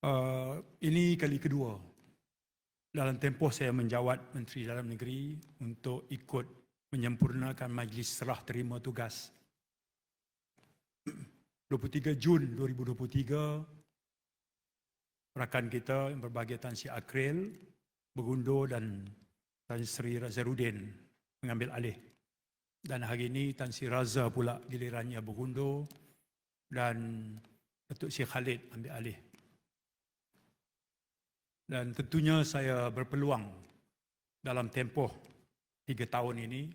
Uh, ini kali kedua dalam tempoh saya menjawat Menteri Dalam Negeri untuk ikut menyempurnakan majlis serah terima tugas 23 Jun 2023 rakan kita yang berbahagia Tan Sri Akril bergundur dan Tan Sri Razarudin mengambil alih. Dan hari ini Tan Sri Raza pula gilirannya bergundur dan Datuk Sri Khalid ambil alih. Dan tentunya saya berpeluang dalam tempoh tiga tahun ini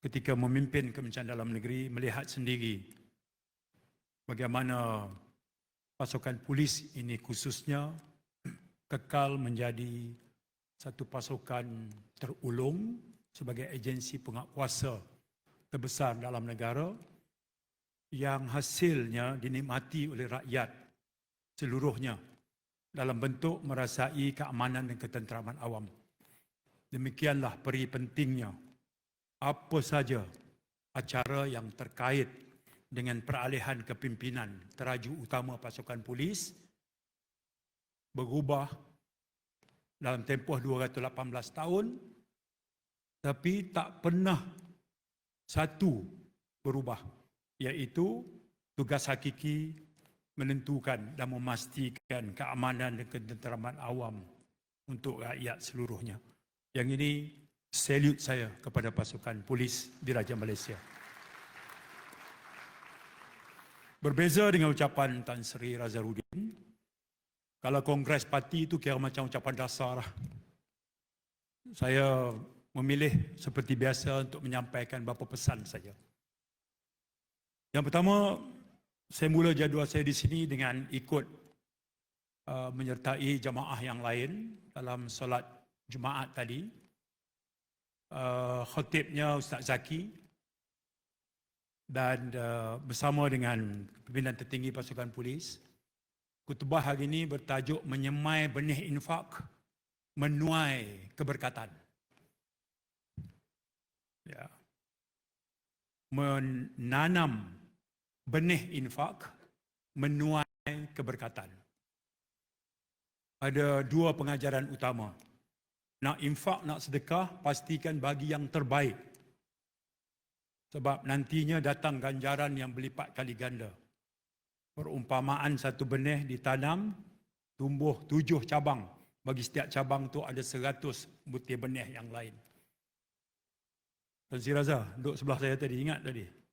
ketika memimpin Kementerian Dalam Negeri melihat sendiri bagaimana pasukan polis ini khususnya kekal menjadi satu pasukan terulung sebagai agensi penguasa terbesar dalam negara yang hasilnya dinikmati oleh rakyat seluruhnya dalam bentuk merasai keamanan dan ketenteraman awam. Demikianlah peri pentingnya apa saja acara yang terkait dengan peralihan kepimpinan teraju utama pasukan polis berubah dalam tempoh 218 tahun tapi tak pernah satu berubah iaitu tugas hakiki menentukan dan memastikan keamanan dan ketenteraman awam untuk rakyat seluruhnya. Yang ini salute saya kepada pasukan polis di Raja Malaysia. Berbeza dengan ucapan Tan Sri Razarudin, kalau kongres parti itu kira macam ucapan dasar. Lah. Saya memilih seperti biasa untuk menyampaikan beberapa pesan saja. Yang pertama, saya mula jadual saya di sini dengan ikut uh, menyertai jamaah yang lain dalam solat Jumaat tadi. Uh, khotibnya Ustaz Zaki dan uh, bersama dengan pimpinan tertinggi pasukan polis. Kutubah hari ini bertajuk menyemai benih infak menuai keberkatan. Ya. Menanam benih infak menuai keberkatan. Ada dua pengajaran utama. Nak infak, nak sedekah, pastikan bagi yang terbaik. Sebab nantinya datang ganjaran yang berlipat kali ganda. Perumpamaan satu benih ditanam, tumbuh tujuh cabang. Bagi setiap cabang tu ada seratus butir benih yang lain. Tuan Siraza, duduk sebelah saya tadi, ingat tadi?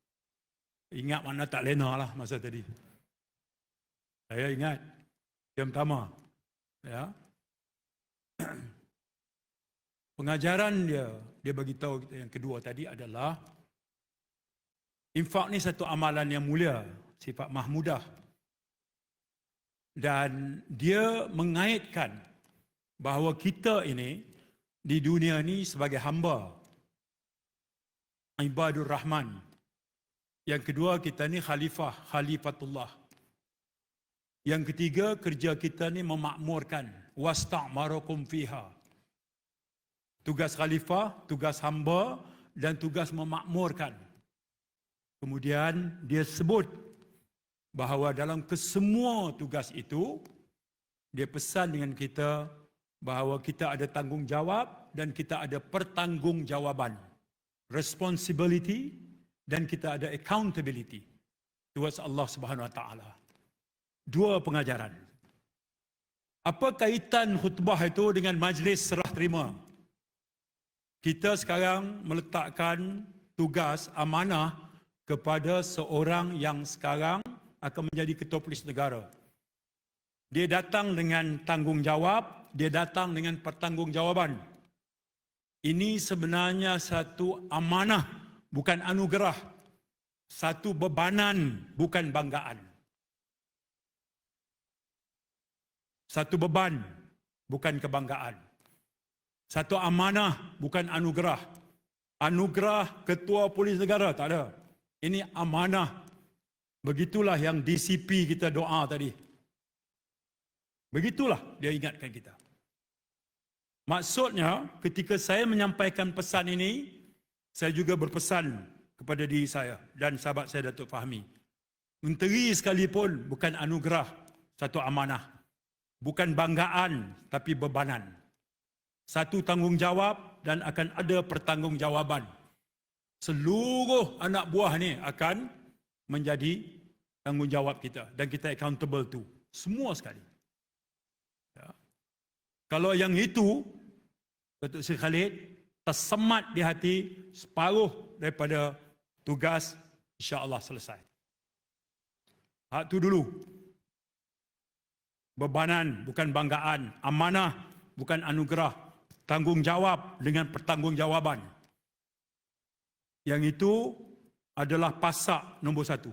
Ingat mana tak lena lah masa tadi. Saya ingat. Yang pertama. Ya. Pengajaran dia, dia bagi tahu kita yang kedua tadi adalah infak ni satu amalan yang mulia, sifat mahmudah. Dan dia mengaitkan bahawa kita ini di dunia ni sebagai hamba ibadur rahman yang kedua kita ni khalifah, khalifatullah. Yang ketiga kerja kita ni memakmurkan wasta'marakum fiha. Tugas khalifah, tugas hamba dan tugas memakmurkan. Kemudian dia sebut bahawa dalam kesemua tugas itu dia pesan dengan kita bahawa kita ada tanggungjawab dan kita ada pertanggungjawaban. Responsibility dan kita ada accountability towards Allah Subhanahu Wa Taala. Dua pengajaran. Apa kaitan khutbah itu dengan majlis serah terima? Kita sekarang meletakkan tugas amanah kepada seorang yang sekarang akan menjadi ketua polis negara. Dia datang dengan tanggungjawab, dia datang dengan pertanggungjawaban. Ini sebenarnya satu amanah bukan anugerah. Satu bebanan, bukan banggaan. Satu beban, bukan kebanggaan. Satu amanah, bukan anugerah. Anugerah ketua polis negara, tak ada. Ini amanah. Begitulah yang DCP kita doa tadi. Begitulah dia ingatkan kita. Maksudnya ketika saya menyampaikan pesan ini, saya juga berpesan kepada diri saya dan sahabat saya Datuk Fahmi. Menteri sekalipun bukan anugerah satu amanah. Bukan banggaan tapi bebanan. Satu tanggungjawab dan akan ada pertanggungjawaban. Seluruh anak buah ni akan menjadi tanggungjawab kita dan kita accountable tu. Semua sekali. Ya. Kalau yang itu, Datuk Seri Khalid, tersemat di hati separuh daripada tugas insya-Allah selesai. Hak tu dulu. Bebanan bukan banggaan, amanah bukan anugerah, tanggungjawab dengan pertanggungjawaban. Yang itu adalah pasak nombor satu.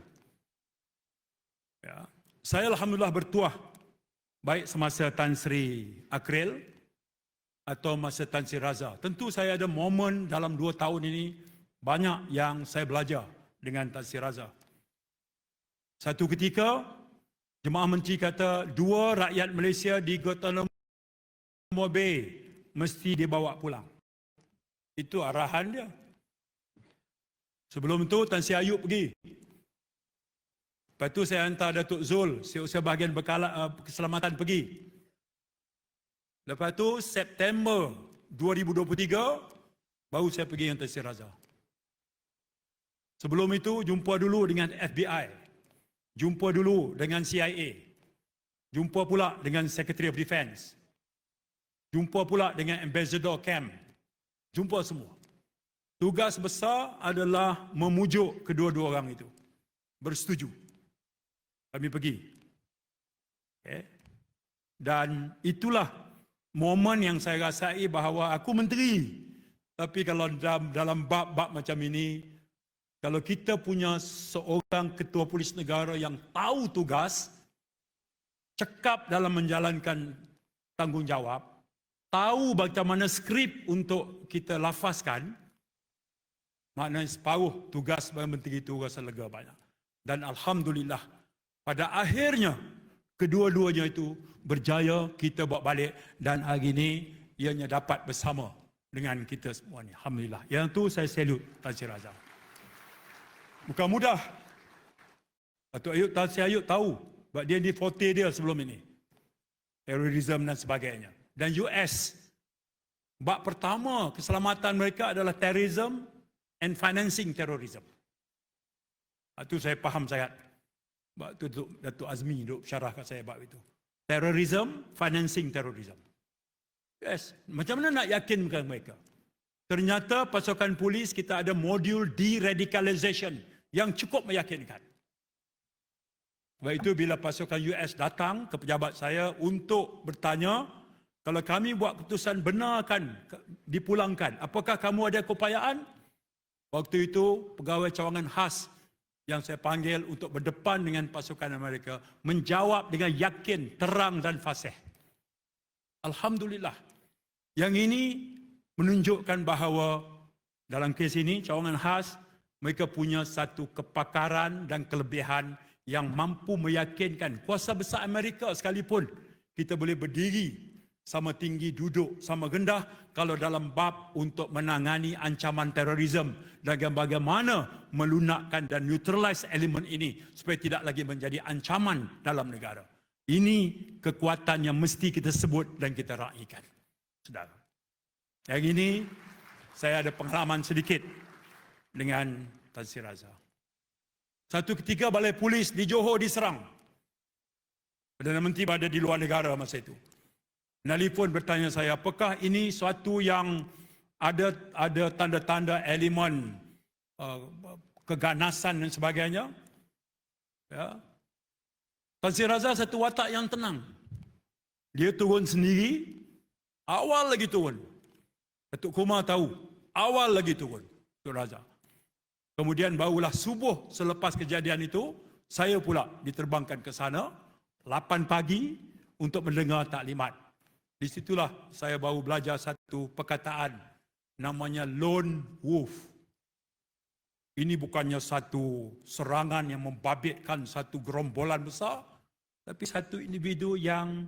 Ya. Saya Alhamdulillah bertuah baik semasa Tan Sri Akril atau masa Tan Sri Raza. Tentu saya ada momen dalam dua tahun ini banyak yang saya belajar dengan Tan Sri Raza. Satu ketika, Jemaah Menteri kata dua rakyat Malaysia di Guantanamo Bay mesti dibawa pulang. Itu arahan dia. Sebelum itu Tan Sri Ayub pergi. Lepas tu saya hantar Datuk Zul, seusaha bahagian berkala, uh, keselamatan pergi. Lepas tu September 2023 baru saya pergi yang Tan Sri Raza. Sebelum itu jumpa dulu dengan FBI. Jumpa dulu dengan CIA. Jumpa pula dengan Secretary of Defense. Jumpa pula dengan Ambassador Camp. Jumpa semua. Tugas besar adalah memujuk kedua-dua orang itu. Bersetuju. Kami pergi. Okay. Dan itulah momen yang saya rasai bahawa aku menteri. Tapi kalau dalam, dalam bab-bab macam ini, kalau kita punya seorang ketua polis negara yang tahu tugas, cekap dalam menjalankan tanggungjawab, tahu macam mana skrip untuk kita lafazkan, maknanya separuh tugas sebagai menteri itu rasa lega banyak. Dan Alhamdulillah, pada akhirnya kedua-duanya itu berjaya kita bawa balik dan hari ini ianya dapat bersama dengan kita semua ni. Alhamdulillah. Yang tu saya salute Tan Sri Razak. Bukan mudah. Datuk Ayub, Tan Sri Ayub tahu. Sebab dia di forte dia sebelum ini. Terorisme dan sebagainya. Dan US. Bab pertama keselamatan mereka adalah terrorism and financing terrorism. Itu saya faham sangat. Sebab itu Datuk, Azmi duk syarahkan saya bab itu. Terrorism, financing terrorism. Yes. Macam mana nak yakinkan mereka? Ternyata pasukan polis kita ada modul de-radicalization yang cukup meyakinkan. Sebab itu bila pasukan US datang ke pejabat saya untuk bertanya, kalau kami buat keputusan benarkan dipulangkan, apakah kamu ada keupayaan? Waktu itu pegawai cawangan khas yang saya panggil untuk berdepan dengan pasukan Amerika menjawab dengan yakin, terang dan fasih. Alhamdulillah. Yang ini menunjukkan bahawa dalam kes ini cawangan khas mereka punya satu kepakaran dan kelebihan yang mampu meyakinkan kuasa besar Amerika sekalipun kita boleh berdiri sama tinggi duduk sama rendah kalau dalam bab untuk menangani ancaman terorisme dan bagaimana melunakkan dan neutralize elemen ini supaya tidak lagi menjadi ancaman dalam negara. Ini kekuatan yang mesti kita sebut dan kita raikan. Saudara. Yang ini saya ada pengalaman sedikit dengan Tan Sri Raza. Satu ketika balai polis di Johor diserang. Perdana Menteri berada di luar negara masa itu. Nelifon bertanya saya, apakah ini suatu yang ada ada tanda-tanda elemen uh, keganasan dan sebagainya? Ya. Tan Sri Raza satu watak yang tenang. Dia turun sendiri, awal lagi turun. Datuk Kumar tahu, awal lagi turun. Datuk Raza. Kemudian barulah subuh selepas kejadian itu, saya pula diterbangkan ke sana, 8 pagi untuk mendengar taklimat. Di situlah saya baru belajar satu perkataan namanya lone wolf. Ini bukannya satu serangan yang membabitkan satu gerombolan besar, tapi satu individu yang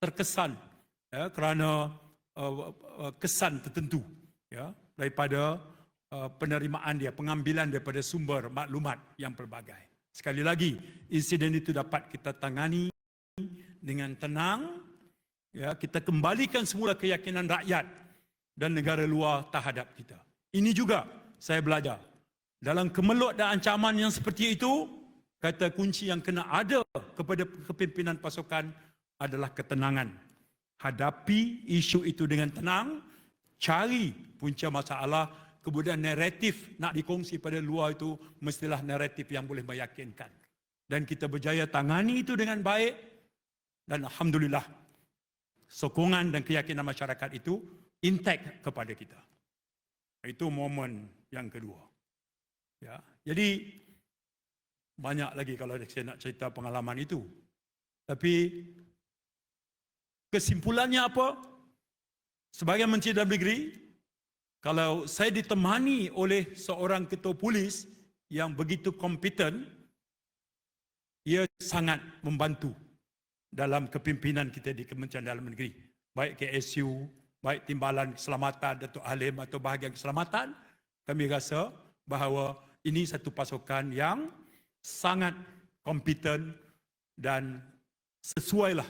terkesan ya, kerana uh, uh, kesan tertentu ya, daripada Uh, penerimaan dia, pengambilan daripada sumber maklumat yang pelbagai. Sekali lagi, insiden itu dapat kita tangani dengan tenang ya kita kembalikan semula keyakinan rakyat dan negara luar terhadap kita. Ini juga saya belajar. Dalam kemelut dan ancaman yang seperti itu, kata kunci yang kena ada kepada kepimpinan pasukan adalah ketenangan. Hadapi isu itu dengan tenang, cari punca masalah, kemudian naratif nak dikongsi pada luar itu mestilah naratif yang boleh meyakinkan. Dan kita berjaya tangani itu dengan baik dan Alhamdulillah sokongan dan keyakinan masyarakat itu intact kepada kita. Itu momen yang kedua. Ya. Jadi banyak lagi kalau saya nak cerita pengalaman itu. Tapi kesimpulannya apa? Sebagai Menteri Dalam Negeri, kalau saya ditemani oleh seorang ketua polis yang begitu kompeten, ia sangat membantu dalam kepimpinan kita di Kementerian Dalam Negeri. Baik KSU, baik Timbalan Keselamatan, Datuk Halim atau bahagian keselamatan, kami rasa bahawa ini satu pasukan yang sangat kompeten dan sesuailah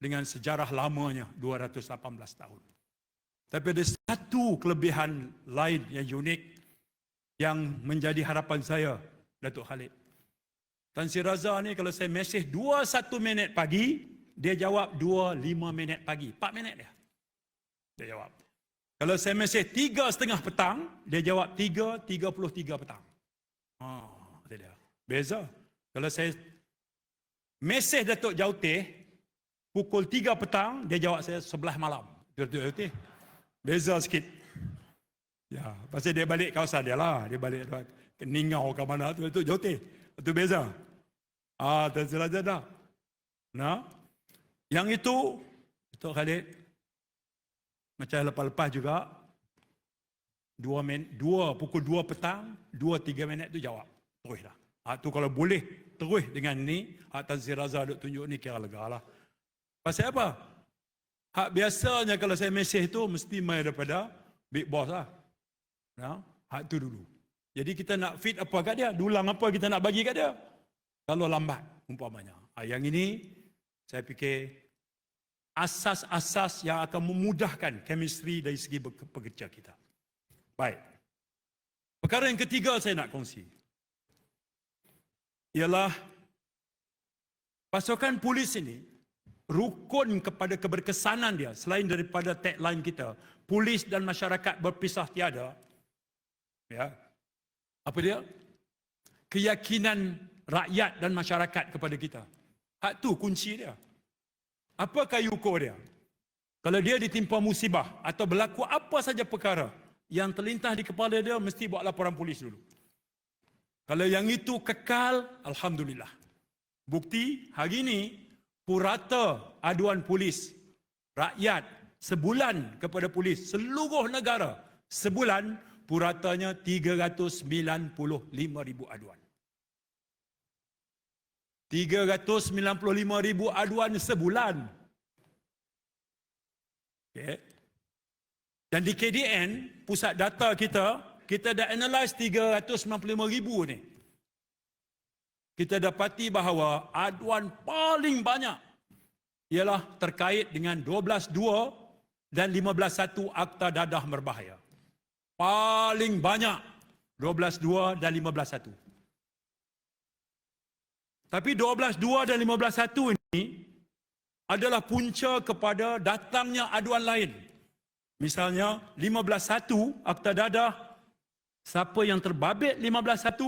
dengan sejarah lamanya 218 tahun. Tapi ada satu kelebihan lain yang unik yang menjadi harapan saya, Datuk Khalid. Tan Sri Raza ni kalau saya mesej 21 minit pagi, dia jawab 25 minit pagi. 4 minit dia. Dia jawab. Kalau saya mesej 3 setengah petang, dia jawab 3, 33 petang. Oh, dia. Beza. Kalau saya mesej Datuk Jautih pukul 3 petang, dia jawab saya sebelah malam. Datuk Jautih. Beza sikit. Ya, pasal dia balik kawasan dia lah. Dia balik ke Ningau ke mana tu. Datuk Jautih. Itu beza. Ah, terserah je dah. Nah. Yang itu, Datuk Khalid, macam lepas-lepas juga, dua, men, dua pukul dua petang, dua tiga minit tu jawab. Terus lah. Ha, tu kalau boleh terus dengan ni, Hak Tan Sri Raza duk tunjuk ni kira lega lah. Pasal apa? Hak biasanya kalau saya mesej tu mesti main daripada big boss lah. Nah, hak tu dulu. Jadi kita nak fit apa kat dia, dulang apa kita nak bagi kat dia. Kalau lambat umpamanya. Ha, yang ini saya fikir asas-asas yang akan memudahkan chemistry dari segi pekerja kita. Baik. Perkara yang ketiga saya nak kongsi ialah pasukan polis ini rukun kepada keberkesanan dia selain daripada tagline kita polis dan masyarakat berpisah tiada ya apa dia keyakinan rakyat dan masyarakat kepada kita hak tu kunci dia apa kayu ukur dia kalau dia ditimpa musibah atau berlaku apa saja perkara yang terlintas di kepala dia mesti buat laporan polis dulu kalau yang itu kekal, Alhamdulillah. Bukti hari ini, purata aduan polis rakyat sebulan kepada polis seluruh negara. Sebulan puratanya 395 ribu aduan. 395 ribu aduan sebulan. Okay. Dan di KDN, pusat data kita, kita dah analyse 395 ribu ni. Kita dapati bahawa aduan paling banyak ialah terkait dengan 12.2 dan 15.1 Akta Dadah Berbahaya. Paling banyak 12.2 dan 15.1. Tapi 12.2 dan 15.1 ini adalah punca kepada datangnya aduan lain. Misalnya 15.1 Akta Dadah Siapa yang terbabit 15.1,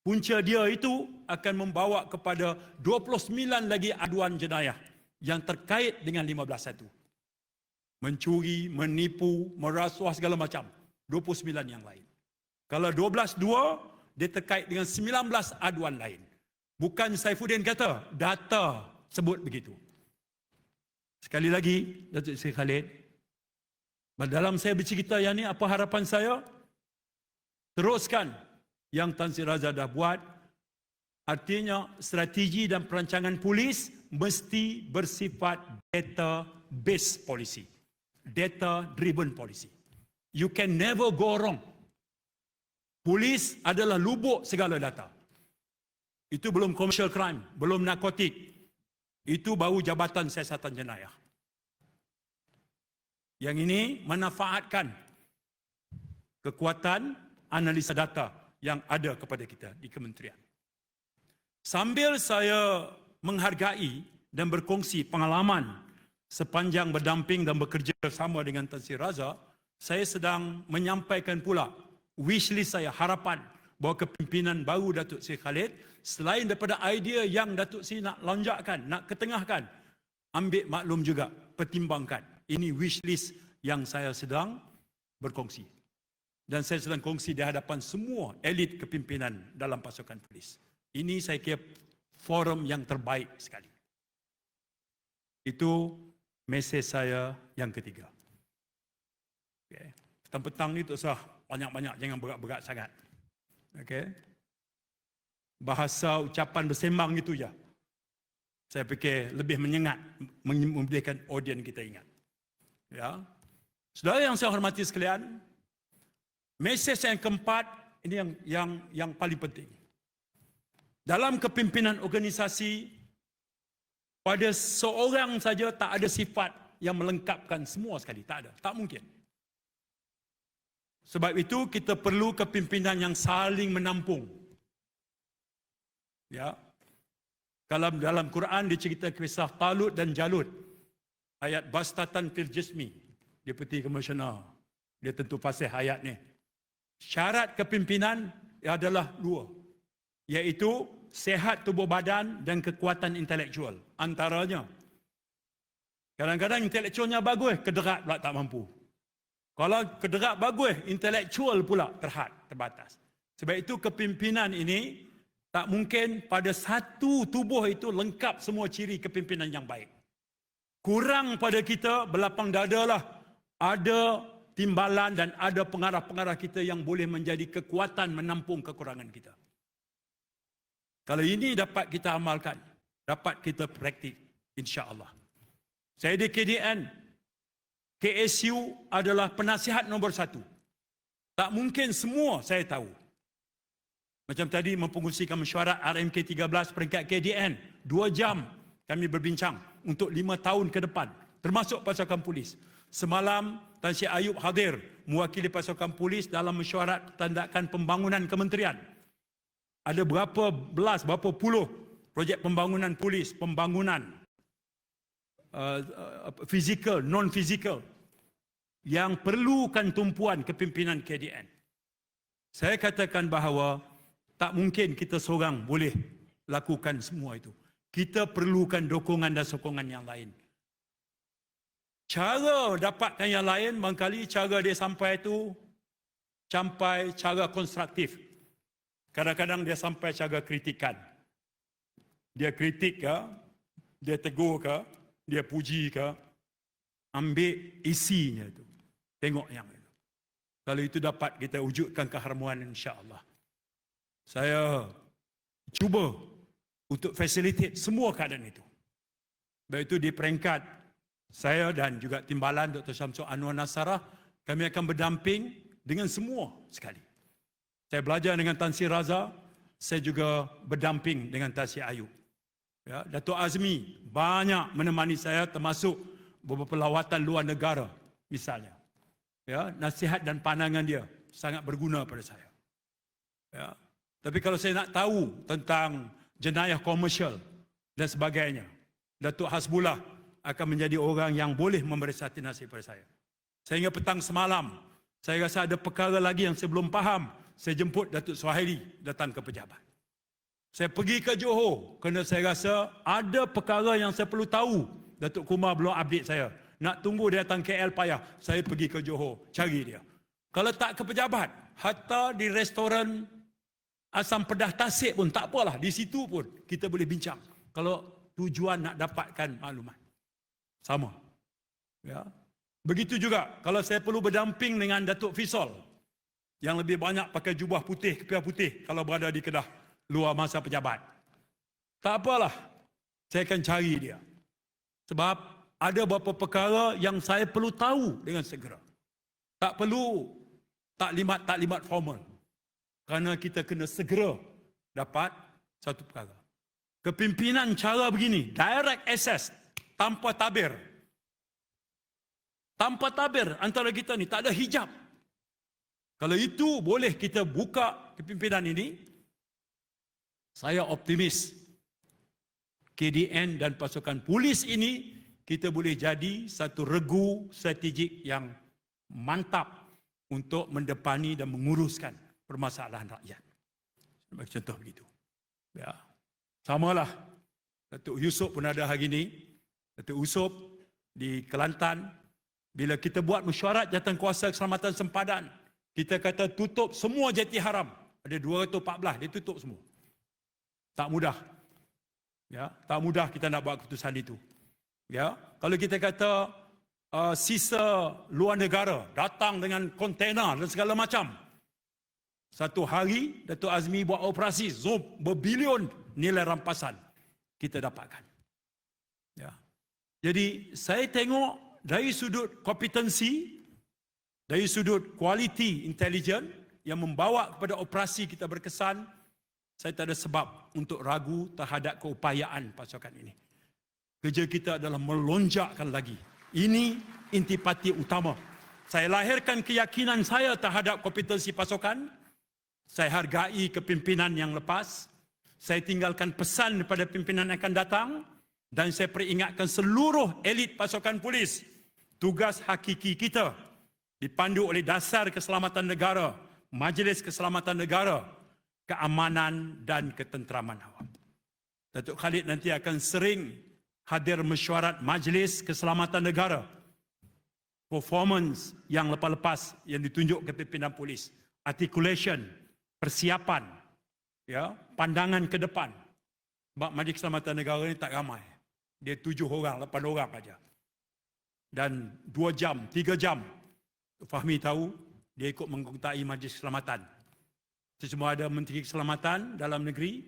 punca dia itu akan membawa kepada 29 lagi aduan jenayah yang terkait dengan 15.1. Mencuri, menipu, merasuah segala macam. 29 yang lain. Kalau 12.2, dia terkait dengan 19 aduan lain. Bukan Saifuddin kata, data sebut begitu. Sekali lagi, Datuk Sri Khalid, dalam saya bercerita yang ini, apa harapan saya? teruskan yang Tan Sri Raza dah buat. Artinya strategi dan perancangan polis mesti bersifat data based policy. Data driven policy. You can never go wrong. Polis adalah lubuk segala data. Itu belum commercial crime, belum narkotik, Itu baru Jabatan Siasatan Jenayah. Yang ini memanfaatkan kekuatan analisa data yang ada kepada kita di kementerian. Sambil saya menghargai dan berkongsi pengalaman sepanjang berdamping dan bekerja sama dengan Tan Sri Raza, saya sedang menyampaikan pula wishlist saya, harapan bahawa kepimpinan baru Datuk Seri Khalid selain daripada idea yang Datuk Seri nak lonjakkan, nak ketengahkan, ambil maklum juga, pertimbangkan. Ini wishlist yang saya sedang berkongsi. Dan saya sedang kongsi di hadapan semua elit kepimpinan dalam pasukan polis. Ini saya kira forum yang terbaik sekali. Itu mesej saya yang ketiga. Okay. Petang-petang ni tak usah banyak-banyak, jangan berat-berat sangat. Okay. Bahasa ucapan bersembang itu ya. Saya fikir lebih menyengat, memberikan audien kita ingat. Ya. Saudara yang saya hormati sekalian, mesej yang keempat ini yang yang yang paling penting. Dalam kepimpinan organisasi pada seorang saja tak ada sifat yang melengkapkan semua sekali, tak ada, tak mungkin. Sebab itu kita perlu kepimpinan yang saling menampung. Ya. Dalam dalam Quran dicerita kisah Talut dan Jalut. Ayat bastatan fil jismi. Deputi Komisioner. Dia tentu fasih ayat ni. Syarat kepimpinan adalah dua. Iaitu sehat tubuh badan dan kekuatan intelektual. Antaranya. Kadang-kadang intelektualnya bagus, kederat pula tak mampu. Kalau kederat bagus, intelektual pula terhad, terbatas. Sebab itu kepimpinan ini tak mungkin pada satu tubuh itu lengkap semua ciri kepimpinan yang baik. Kurang pada kita berlapang dada lah. Ada timbalan dan ada pengarah-pengarah kita yang boleh menjadi kekuatan menampung kekurangan kita. Kalau ini dapat kita amalkan, dapat kita praktik, insya Allah. Saya di KDN, KSU adalah penasihat nombor satu. Tak mungkin semua saya tahu. Macam tadi mempengungsikan mesyuarat RMK 13 peringkat KDN. Dua jam kami berbincang untuk lima tahun ke depan. Termasuk pasukan polis. Semalam Tan Syed Ayub hadir mewakili pasukan polis dalam mesyuarat tandakan pembangunan kementerian. Ada berapa belas, berapa puluh projek pembangunan polis, pembangunan uh, uh, fizikal, non-fizikal yang perlukan tumpuan kepimpinan KDN. Saya katakan bahawa tak mungkin kita seorang boleh lakukan semua itu. Kita perlukan dokongan dan sokongan yang lain. Cara dapatkan yang lain, mangkali cara dia sampai itu sampai cara konstruktif. Kadang-kadang dia sampai cara kritikan. Dia kritik ke, dia tegur ke, dia puji ke, ambil isinya itu. Tengok yang itu. Kalau itu dapat kita wujudkan keharmonian insya-Allah. Saya cuba untuk facilitate semua keadaan itu. Baik itu di peringkat saya dan juga timbalan Dr. Syamsul Anwar Nasarah, kami akan berdamping dengan semua sekali. Saya belajar dengan Tan Sri Raza, saya juga berdamping dengan Tan Sri Ayub. Ya, Datuk Azmi banyak menemani saya termasuk beberapa lawatan luar negara misalnya ya nasihat dan pandangan dia sangat berguna pada saya ya tapi kalau saya nak tahu tentang jenayah komersial dan sebagainya Datuk Hasbullah akan menjadi orang yang boleh memberi nasihat pada saya sehingga petang semalam saya rasa ada perkara lagi yang saya belum faham saya jemput Datuk Suhaili datang ke pejabat saya pergi ke Johor kerana saya rasa ada perkara yang saya perlu tahu Datuk Kumar belum update saya nak tunggu dia datang KL payah. Saya pergi ke Johor, cari dia. Kalau tak ke pejabat, hatta di restoran Asam Pedah Tasik pun tak apalah. Di situ pun kita boleh bincang. Kalau tujuan nak dapatkan maklumat. Sama. Ya. Begitu juga kalau saya perlu berdamping dengan Datuk Fisol yang lebih banyak pakai jubah putih, kepiah putih kalau berada di Kedah luar masa pejabat. Tak apalah. Saya akan cari dia. Sebab ada beberapa perkara yang saya perlu tahu dengan segera. Tak perlu taklimat-taklimat formal. Kerana kita kena segera dapat satu perkara. Kepimpinan cara begini, direct access, tanpa tabir. Tanpa tabir antara kita ni, tak ada hijab. Kalau itu boleh kita buka kepimpinan ini, saya optimis KDN dan pasukan polis ini kita boleh jadi satu regu strategik yang mantap untuk mendepani dan menguruskan permasalahan rakyat. Bagi contoh begitu. Ya. Samalah. Datuk Yusof pun ada hari ini. Datuk Yusof di Kelantan. Bila kita buat mesyuarat jatan kuasa keselamatan sempadan. Kita kata tutup semua jati haram. Ada 214, dia tutup semua. Tak mudah. Ya, tak mudah kita nak buat keputusan itu. Ya, kalau kita kata uh, sisa luar negara datang dengan kontena dan segala macam. Satu hari Datuk Azmi buat operasi zoom berbilion nilai rampasan kita dapatkan. Ya. Jadi saya tengok dari sudut kompetensi dari sudut kualiti intelijen yang membawa kepada operasi kita berkesan saya tak ada sebab untuk ragu terhadap keupayaan pasukan ini. Kerja kita adalah melonjakkan lagi. Ini intipati utama. Saya lahirkan keyakinan saya terhadap kompetensi pasukan. Saya hargai kepimpinan yang lepas. Saya tinggalkan pesan kepada pimpinan yang akan datang. Dan saya peringatkan seluruh elit pasukan polis. Tugas hakiki kita dipandu oleh dasar keselamatan negara, majlis keselamatan negara, keamanan dan ketenteraman awam. Datuk Khalid nanti akan sering hadir mesyuarat majlis keselamatan negara. Performance yang lepas-lepas yang ditunjuk ke pimpinan polis. Articulation, persiapan, ya, pandangan ke depan. Sebab majlis keselamatan negara ini tak ramai. Dia tujuh orang, lapan orang saja. Dan dua jam, tiga jam. Fahmi tahu, dia ikut mengkutai majlis keselamatan. Semua ada Menteri Keselamatan dalam negeri,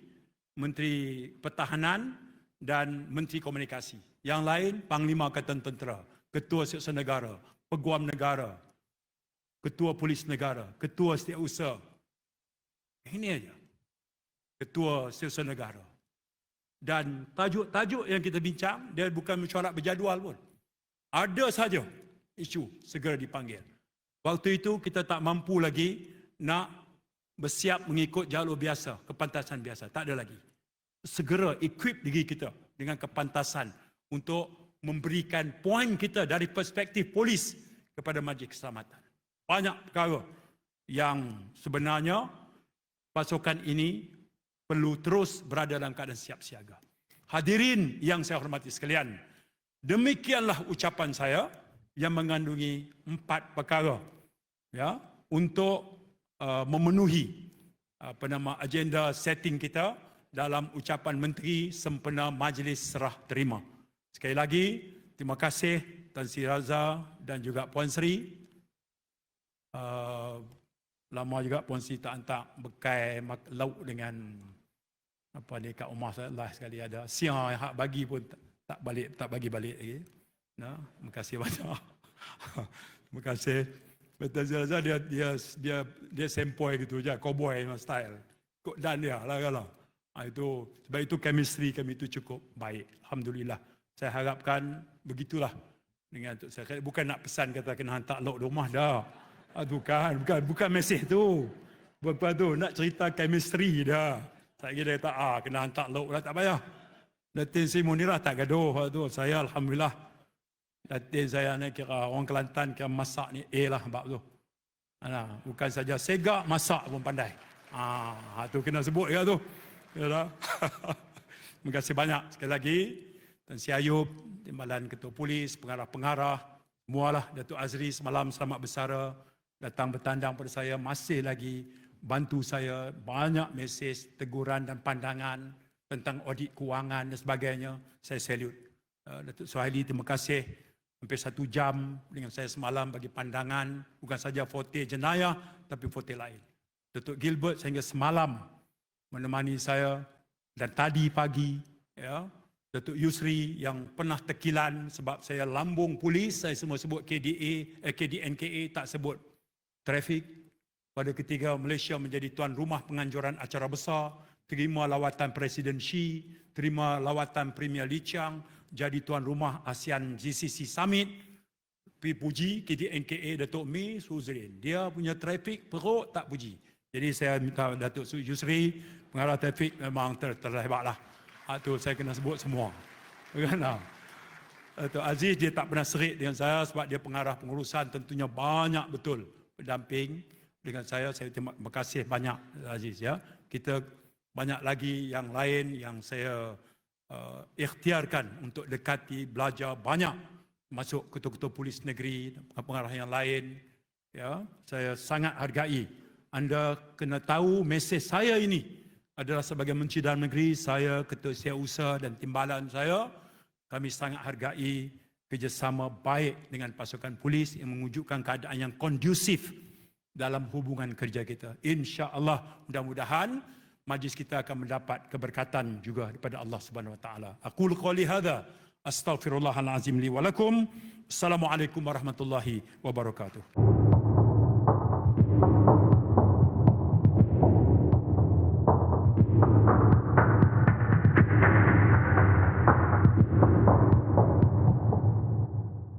Menteri Pertahanan dan Menteri Komunikasi. Yang lain, Panglima Angkatan Tentera, Ketua Seksa Negara, Peguam Negara, Ketua Polis Negara, Ketua Setiausaha. Ini aja. Ketua Seksa Negara. Dan tajuk-tajuk yang kita bincang, dia bukan mesyuarat berjadual pun. Ada saja isu segera dipanggil. Waktu itu kita tak mampu lagi nak bersiap mengikut jalur biasa, kepantasan biasa. Tak ada lagi. Segera equip diri kita dengan kepantasan untuk memberikan poin kita dari perspektif polis kepada majlis keselamatan. Banyak perkara yang sebenarnya pasukan ini perlu terus berada dalam keadaan siap siaga. Hadirin yang saya hormati sekalian, demikianlah ucapan saya yang mengandungi empat perkara ya untuk Uh, memenuhi apa nama agenda setting kita dalam ucapan menteri sempena majlis serah terima. Sekali lagi terima kasih Tan Sri Raza dan juga Puan Sri. Uh, lama juga Puan Sri tak hantar bekai lauk dengan apa ni kat rumah saya lah sekali ada. Siang yang hak bagi pun tak balik tak bagi balik lagi. Nah, terima kasih banyak. terima kasih. Betul saja dia dia dia dia sempoi gitu je, cowboy style. Dan dia lah kalau. Ha, itu sebab itu chemistry kami itu cukup baik. Alhamdulillah. Saya harapkan begitulah dengan untuk saya bukan nak pesan kata kena hantar lok rumah dah. Ah, bukan, bukan, bukan mesej tu. Bukan tu, nak cerita chemistry dah. Saya kira kata, ah, kena hantar lok lah, tak payah. Datin si Munirah tak gaduh tu. Saya Alhamdulillah Datin saya ni kira orang Kelantan kira masak ni A lah bab tu. Nah, bukan saja segak masak pun pandai. Ah, tu kena sebut ya tu. Ya Terima kasih banyak sekali lagi. Tan Si Ayub, Timbalan Ketua Polis, pengarah-pengarah, semualah Datuk Azri semalam selamat bersara datang bertandang pada saya masih lagi bantu saya banyak mesej teguran dan pandangan tentang audit kewangan dan sebagainya. Saya salute. Uh, Datuk Suhaili, terima kasih hampir satu jam dengan saya semalam bagi pandangan bukan saja fote jenayah tapi fote lain. Datuk Gilbert sehingga semalam menemani saya dan tadi pagi ya Datuk Yusri yang pernah tekilan sebab saya lambung polis saya semua sebut KDA eh, KDNKA tak sebut trafik pada ketiga Malaysia menjadi tuan rumah penganjuran acara besar terima lawatan Presiden Xi, terima lawatan Premier Li Qiang, jadi tuan rumah ASEAN GCC Summit, puji KDNKA Datuk Mi Suzrin. Dia punya trafik perut tak puji. Jadi saya minta Datuk Yusri, pengarah trafik memang ter terhebat lah. Itu saya kena sebut semua. Kan? ah. Datuk Aziz dia tak pernah serik dengan saya sebab dia pengarah pengurusan tentunya banyak betul berdamping dengan saya. Saya terima kasih banyak Aziz ya. Kita banyak lagi yang lain yang saya uh, ikhtiarkan untuk dekati belajar banyak masuk ketua-ketua polis negeri pengarah yang lain ya saya sangat hargai anda kena tahu mesej saya ini adalah sebagai menteri dalam negeri saya ketua setiausaha dan timbalan saya kami sangat hargai kerjasama baik dengan pasukan polis yang mewujudkan keadaan yang kondusif dalam hubungan kerja kita. Insya-Allah mudah-mudahan majlis kita akan mendapat keberkatan juga daripada Allah Subhanahu Wa Taala. Aku qouli hadza astaghfirullahalazim li wa lakum. Assalamualaikum warahmatullahi wabarakatuh.